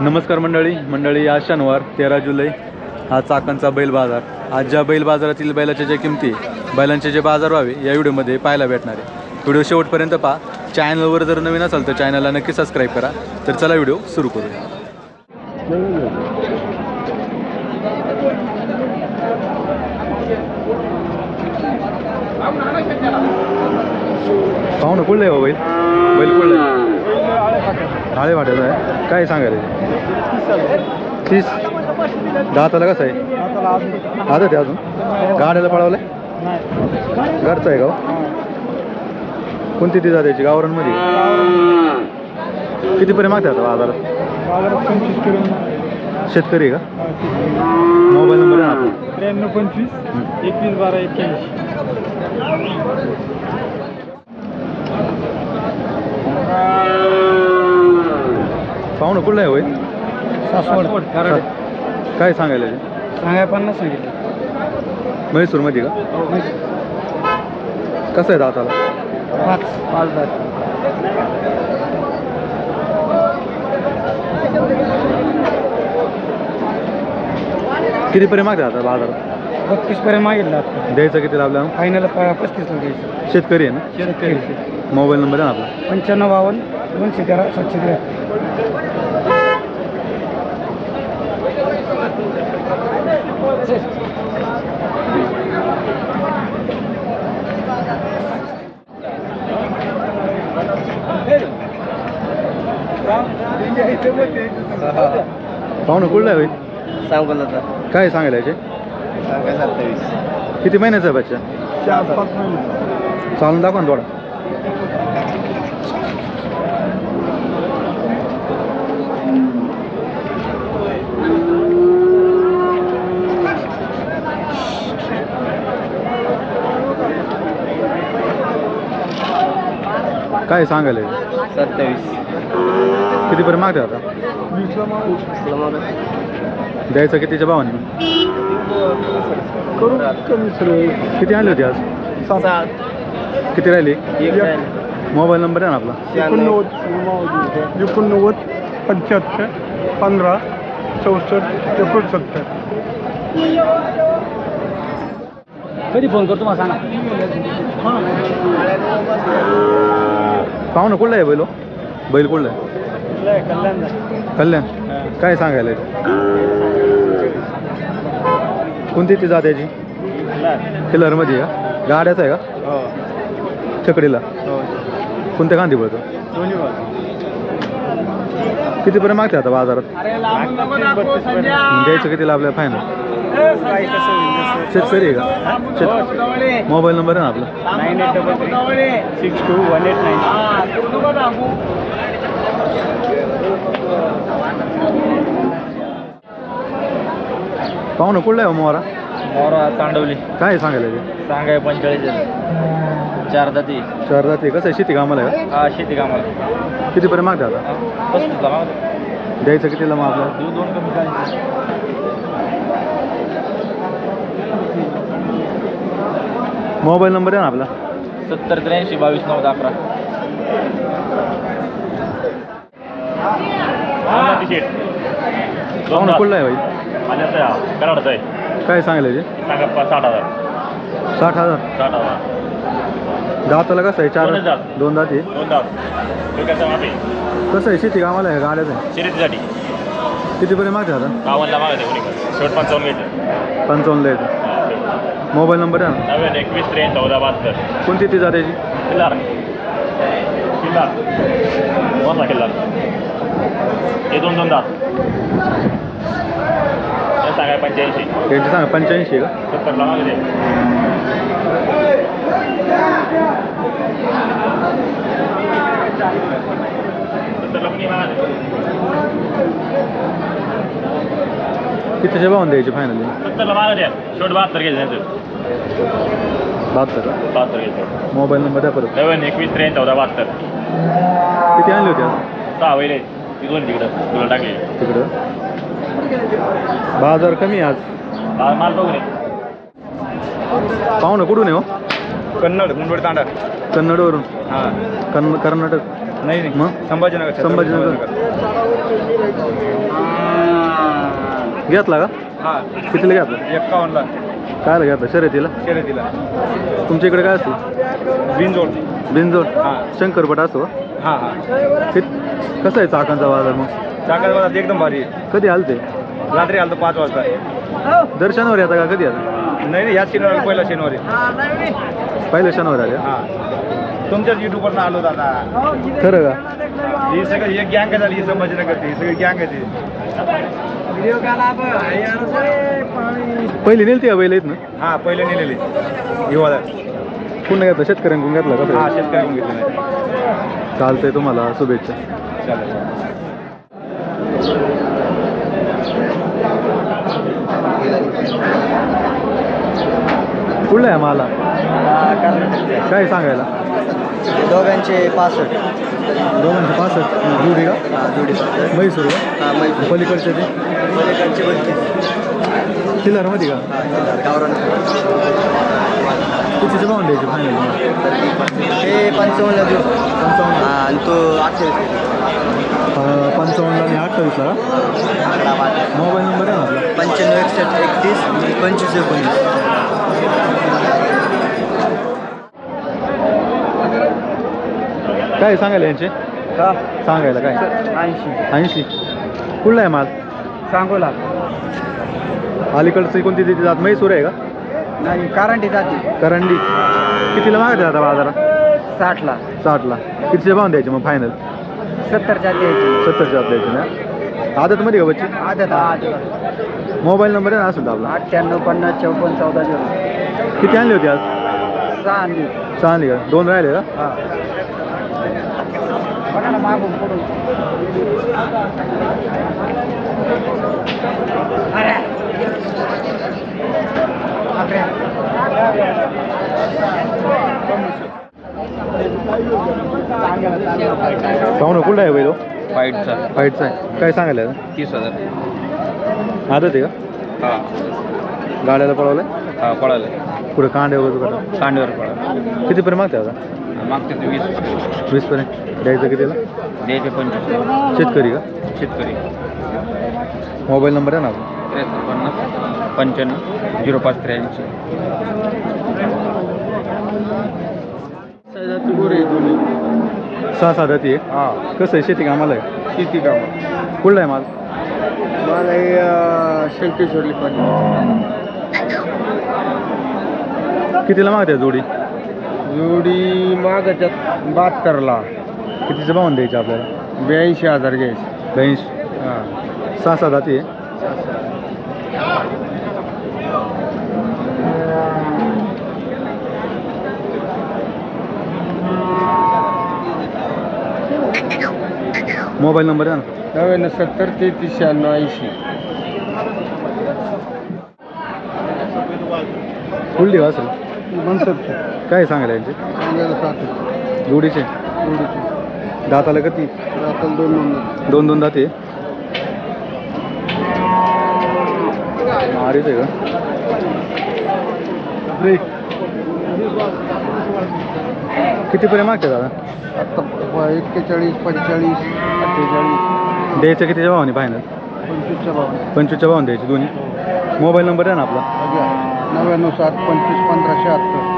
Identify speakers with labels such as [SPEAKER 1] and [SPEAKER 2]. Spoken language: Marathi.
[SPEAKER 1] नमस्कार मंडळी. मंडळी आज शनिवार तेरा जुलै. हा चाकणचा बैल बाजार. आज ज्या बैल बाजारातील बैलाच्या ज्या किमती बैलांचे जे बाजार व्हावे या व्हिडिओमध्ये पाहायला भेटणार आहे. व्हिडिओ शेवटपर्यंत पहा. चॅनलवर जर नवीन असाल तर चॅनलला नक्की सबस्क्राईब करा. तर चला व्हिडिओ सुरू करूया. पाहू ना कुठलं आहे हो बैल? बैल कुठलं आहे आळे वाट्याचा आहे. काय सांगायला तीस. दाताला कसं आहे? आता ते अजून? गाड्याला पळवलं घरचं आहे गाव हो? कोणती ती जाते गावरांमध्ये कितीपर्यंत मागतात बाजारात? शेतकरी आहे का? मोबाईल नंबर आहे आपला?
[SPEAKER 2] त्र्याण्णव पंचवीस एकवीस बारा एक्क्याऐंशी.
[SPEAKER 1] पाहू ना कुठलं आहे होय?
[SPEAKER 2] सासवड. कराड.
[SPEAKER 1] काय सांगायला ते?
[SPEAKER 2] सांगाय पन्नास सांगितलं.
[SPEAKER 1] म्हैसूरमध्ये का? कसं आहे दाताला?
[SPEAKER 2] पाच. पाच दात.
[SPEAKER 1] कितीपर्यंत मागतात आता बाजारात
[SPEAKER 2] बत्तीस पर्यंत मागितलं आता.
[SPEAKER 1] द्यायचं किती आपल्याला
[SPEAKER 2] फायनल पस्तीसला द्यायचं.
[SPEAKER 1] शेतकरी आहे ना?
[SPEAKER 2] शेतकरी.
[SPEAKER 1] मोबाईल नंबर आहे ना आपला?
[SPEAKER 2] पंच्याण्णव बावन्न दोनशे तेरा सातशे तेरा
[SPEAKER 1] पाहू ना कुठलं आहे
[SPEAKER 2] सांगोलाचा.
[SPEAKER 1] काय सांगायला याचे?
[SPEAKER 2] सांगाय सत्तावीस.
[SPEAKER 1] किती महिन्याचा आहे बच्चा?
[SPEAKER 2] चार पाच महिने.
[SPEAKER 1] चालून दाखवा ना थोडा. काय सांगायला?
[SPEAKER 2] सत्तावीस.
[SPEAKER 1] कितीपर्यंत मागते आता? द्यायचं कितीच्या भावाने?
[SPEAKER 2] करू कमी
[SPEAKER 1] किती आणली होती आज?
[SPEAKER 2] सात.
[SPEAKER 1] किती राहिली?
[SPEAKER 2] एक
[SPEAKER 1] मोबाईल नंबर आहे ना आपला?
[SPEAKER 2] एकोणनव्वद. एकोणनव्वद पंच्याहत्तर पंधरा चौसष्ट एकोणसत्तर.
[SPEAKER 3] कधी फोन करतो मला सांगा.
[SPEAKER 1] पाहू ना कुठलं आहे बैल? बैल कुठलं आहे? कल्याण. काय सांगायला? कोणती ती जात याची? किल्लरमध्ये का? गाड्याचा आहे का? छकडीला कोणत्या गांधी पडतो कितीपर्यंत मागते आता बाजारात? द्यायचं कितीला आपल्याला फायनल शेतकरी आहे का? शेत मोबाईल नंबर आहे ना आपला?
[SPEAKER 2] Nine eight double three. Six two one eight nine.
[SPEAKER 1] पाहू ना कुठला आहे हो मोहरा?
[SPEAKER 3] मोरा चांडवली.
[SPEAKER 1] काय सांगायला ते?
[SPEAKER 3] सांगाय पंचेचाळीस चार दाती
[SPEAKER 1] चार जाते कसं आहे शेती कामाला आहे
[SPEAKER 3] हा शेती कामाला.
[SPEAKER 1] का कितीपर्यंत मागते आता?
[SPEAKER 3] पस्तीसला मागं.
[SPEAKER 1] द्यायचं कितीला मग
[SPEAKER 3] देऊ दोन कमी चाळीस
[SPEAKER 1] मोबाईल नंबर आहे ना आपला?
[SPEAKER 3] सत्तर त्र्याऐंशी बावीस अकरा.
[SPEAKER 1] ना कुठला आहे भाई?
[SPEAKER 3] कराडचा आहे.
[SPEAKER 1] काय सांगायला ते?
[SPEAKER 3] सांगा पा- साठ हज़ार.
[SPEAKER 1] साठ हज़ार?
[SPEAKER 3] साठ हज़ार.
[SPEAKER 1] दाताला कसं आहे? चार
[SPEAKER 3] दात.
[SPEAKER 1] दोन दाती
[SPEAKER 3] दोन
[SPEAKER 1] कसं आहे? शेती कामाला आहे गाड्याचं आहे?
[SPEAKER 3] शर्यतीसाठी
[SPEAKER 1] कितीपर्यंत मागते आता?
[SPEAKER 3] बावनला मागते कोणी पण. शेवट पंचावन्न घ्यायचं
[SPEAKER 1] पंचावन्नला येतं मोबाईल नंबर आहे ना.
[SPEAKER 3] नव्याण्णव एकवीस त्र्याऐंशी चौदा बहात्तर.
[SPEAKER 1] कोणती ती जात्याची
[SPEAKER 3] किल्लार. किल्लार. कोणता किल्लार? हे दोन दोन दात. हे सांगाय पंच्याऐंशी.
[SPEAKER 1] यांची सांगा पंच्याऐंशी का?
[SPEAKER 3] सत्तरला मागे सत्तरला कोणी मागे
[SPEAKER 1] कितीच्या भावाने द्यायची फायनल
[SPEAKER 3] सत्तरला मागे द्या. शेवट बहात्तर घ्यायचं त्यांचं
[SPEAKER 1] बहात्तर.
[SPEAKER 3] बहात्तर घ्यायचं
[SPEAKER 1] मोबाईल नंबर द्या परत.
[SPEAKER 3] नव्याण्णव एकवीस त्र्याऐंशी चौदा बहात्तर.
[SPEAKER 1] किती आणली होती आज?
[SPEAKER 3] सहा वैले ती दोन तिकडं. तुला टाकले.
[SPEAKER 1] तिकडं. बाजार कमी आहे आज.
[SPEAKER 3] माल बघू नये
[SPEAKER 1] पाहू ना कुठून आहे हो?
[SPEAKER 2] कन्नड मुंबई तांडा
[SPEAKER 1] कन्नडवरून.
[SPEAKER 2] हां.
[SPEAKER 1] कन्न कर्नाटक.
[SPEAKER 2] नाही नाही.
[SPEAKER 1] मग?
[SPEAKER 2] संभाजीनगर
[SPEAKER 1] संभाजीनगर. घेतला का?
[SPEAKER 2] हा.
[SPEAKER 1] कितीला घेतला? कायला घेतला शर्यतीला?
[SPEAKER 2] शर्यतीला.
[SPEAKER 1] तुमच्या इकडे काय असते?
[SPEAKER 2] बिनजोड.
[SPEAKER 1] बिनजोड?
[SPEAKER 2] हा.
[SPEAKER 1] शंकरपट असतो?
[SPEAKER 2] हा हा.
[SPEAKER 1] कसं आहे चाकांचा बाजार मग?
[SPEAKER 2] चाकत बाजार एकदम भारी आहे.
[SPEAKER 1] कधी आलते?
[SPEAKER 2] रात्री आलं पाच वाजता.
[SPEAKER 1] दर्शनावर येता का? कधी आता
[SPEAKER 2] नाही नाही या शनिवारी पहिला शनिवारी.
[SPEAKER 1] पहिल्या शनिवार आले?
[SPEAKER 2] हा. तुमच्याच युट्यूबवरनं आलो दादा
[SPEAKER 1] खरं का?
[SPEAKER 2] ही सगळी एक गँग झाली ही संभाजीनगरची ही सगळी गँग आहे
[SPEAKER 1] पहिली नेलती बैल येत ना
[SPEAKER 2] हा पहिले नेलेली. हिवाळ्यात.
[SPEAKER 1] पुन्हा घेतला शेतकऱ्यांकडून घेतला
[SPEAKER 2] हा
[SPEAKER 1] का
[SPEAKER 2] शेतकऱ्यांकडून घेतले नाही
[SPEAKER 1] चालतंय तुम्हाला शुभेच्छा.
[SPEAKER 2] चालेल
[SPEAKER 1] कुठला आहे मला? काय सांगायला?
[SPEAKER 4] दोघांचे पासष्ट.
[SPEAKER 1] दोघांचे पासष्ट? जुडी का?
[SPEAKER 4] जोडी.
[SPEAKER 1] म्हैसूर का?
[SPEAKER 4] हा मैत्री
[SPEAKER 1] पलीकडचे ते?
[SPEAKER 4] पलीकडचे बत्तीस
[SPEAKER 1] किल्लारमध्ये का?
[SPEAKER 4] गावरान.
[SPEAKER 1] कितीचे पाहून द्यायचे फायनल
[SPEAKER 4] हे पंचावन्नला देऊ हा आणि तो अठ्ठावीस.
[SPEAKER 1] पंचावन्नला आणि अठ्ठावीसला मोबाईल नंबर आहे ना
[SPEAKER 4] पंच्याण्णव एकसष्ट एकतीस पंचवीस एकोणीस.
[SPEAKER 1] काय सांगायला यांचे?
[SPEAKER 4] का?
[SPEAKER 1] सांगायला काय?
[SPEAKER 4] ऐंशी.
[SPEAKER 1] ऐंशी. कुठला आहे माल?
[SPEAKER 4] सांगोला.
[SPEAKER 1] अलीकडचं कोणती तिथे जात? म्हैसूर आहे का?
[SPEAKER 4] नाही कारंटी जाते.
[SPEAKER 1] करंडी. कितीला मागते आता बाजारात?
[SPEAKER 4] साठला.
[SPEAKER 1] साठला. कितीचे पाहून द्यायचे मग फायनल
[SPEAKER 4] सत्तरच्या द्यायची.
[SPEAKER 1] सत्तरच्या आत द्यायचे ना? आदतमध्ये का बच्ची?
[SPEAKER 4] आदत आदत.
[SPEAKER 1] मोबाईल नंबर आहे ना असेल तर आपला.
[SPEAKER 4] अठ्ठ्याण्णव पन्नास चौपन्न चौदा झिरो
[SPEAKER 1] किती आणली होती आज?
[SPEAKER 4] सहा आणली.
[SPEAKER 1] सहा आणली का? दोन राहिले का?
[SPEAKER 4] हा. मागून पुढून.
[SPEAKER 1] पाहुणं कुठला आहे बैलो?
[SPEAKER 2] फाईटचा
[SPEAKER 1] फाईटचा आहे. काय सांगायला आता?
[SPEAKER 2] तीस हजार.
[SPEAKER 1] आदत आहे का?
[SPEAKER 2] हा.
[SPEAKER 1] गाड्याला पळवलं
[SPEAKER 2] हा पळालं
[SPEAKER 1] पुढे कांडे वगैरे करा
[SPEAKER 2] कांडीवर पळालं
[SPEAKER 1] कितीपर्यंत मागते आता?
[SPEAKER 2] मागते ते वीस.
[SPEAKER 1] वीसपर्यंत द्यायचं कितीला?
[SPEAKER 2] द्यायचे पंचवीस.
[SPEAKER 1] शेतकरी का?
[SPEAKER 2] शेतकरी.
[SPEAKER 1] मोबाईल नंबर आहे ना आपला
[SPEAKER 2] त्र्याहत्तर पन्नास पंच्याण्णव झिरो पाच त्र्याऐंशी.
[SPEAKER 1] सहा सहा जाती आहे?
[SPEAKER 2] हा.
[SPEAKER 1] कसं आहे? शेती कामाला आहे?
[SPEAKER 2] शेती काम.
[SPEAKER 1] कुठला आहे माल?
[SPEAKER 4] मला शंकेश्वरली पण.
[SPEAKER 1] कितीला मागते जोडी?
[SPEAKER 4] जोडी मागच्यात बहात्तरला
[SPEAKER 1] कितीचं पाहून द्यायचे आपल्याला?
[SPEAKER 4] ब्याऐंशी हजार घ्यायचे.
[SPEAKER 1] ब्याऐंशी?
[SPEAKER 4] हां.
[SPEAKER 1] सहा जाती आहे. मोबाईल नंबर आहे ना.
[SPEAKER 4] नव्याण्णव सत्तर तेहतीस शहाण्णव ऐंशी.
[SPEAKER 1] कुठली का असेल
[SPEAKER 4] मनसत
[SPEAKER 1] काय सांगायला यांचे?
[SPEAKER 4] सात
[SPEAKER 1] जोडीचे? दाताला किती?
[SPEAKER 4] दोन नंबर
[SPEAKER 1] दोन दोन दाते मारीच आहे का? कितीपर्यंत मागते दादा?
[SPEAKER 4] आता एक्केचाळीस पंचेचाळीस अठ्ठेचाळीस.
[SPEAKER 1] द्यायचं कितीच्या भावाने? फायनल
[SPEAKER 4] पंचवीसच्या भावाने.
[SPEAKER 1] पंचवीसच्या भावाने द्यायचे दोन्ही. मोबाईल नंबर आहे ना आपला.
[SPEAKER 4] नव्याण्णव सात पंचवीस पंधरा शहात्तर